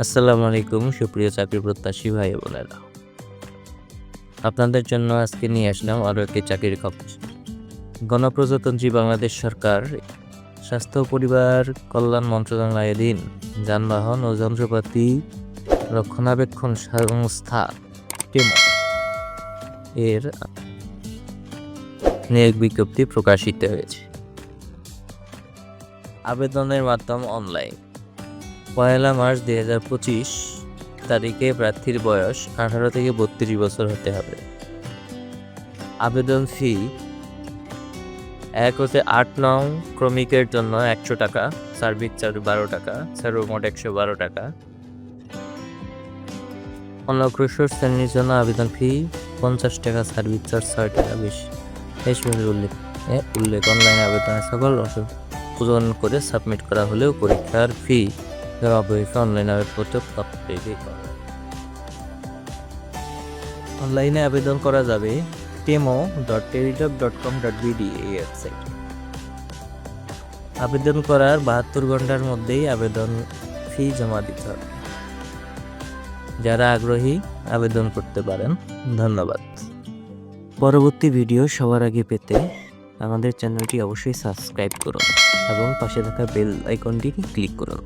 আসসালামু আলাইকুম, সুপ্রিয় চাকরি প্রত্যাশী ভাই বোনেরা। আপনাদের জন্য আজকে নিয়ে আসলাম আরও একটি চাকরির খবর। গণপ্রজাতন্ত্রী বাংলাদেশ সরকার, স্বাস্থ্য পরিবার কল্যাণ মন্ত্রণালয়াধীন যানবাহন ও যন্ত্রপাতি রক্ষণাবেক্ষণ সংস্থা এর নিয়োগ বিজ্ঞপ্তি প্রকাশিত হয়েছে। আবেদনের মাধ্যম অনলাইন পয়লা মার্চ দুই হাজার পঁচিশ তারিখে প্রার্থীর বয়স আঠারো থেকে বত্রিশ বছর হতে হবে। আবেদন ফি এক হতে আট নং ক্রমিকের জন্য একশো টাকা সার্ভিস চার্জ বারো টাকা, সর্বমোট একশো বারো টাকা। অনগ্রসর শ্রেণির জন্য আবেদন ফি পঞ্চাশ টাকা সার্ভিস চার্জ ছয় টাকা বেশি। এই উল্লেখ উল্লেখ অনলাইনে আবেদনের সকল অংশ পূরণ করে সাবমিট করা হলেও পরীক্ষার ফি অবশ্যই অনলাইন আবেদনপত্র প্রাপ্ত অনলাইনে আবেদন করা যাবে টেমো dot Teletalk dot com dot BD এই ওয়েবসাইট আবেদন করার বাহাত্তর ঘণ্টার মধ্যেই আবেদন ফি জমা দিতে হবে। যারা আগ্রহী আবেদন করতে পারেন, ধন্যবাদ। পরবর্তী ভিডিও সবার আগে পেতে আমাদের চ্যানেলটি অবশ্যই সাবস্ক্রাইব করুন এবং পাশে থাকা বেল আইকনটি ক্লিক করুন।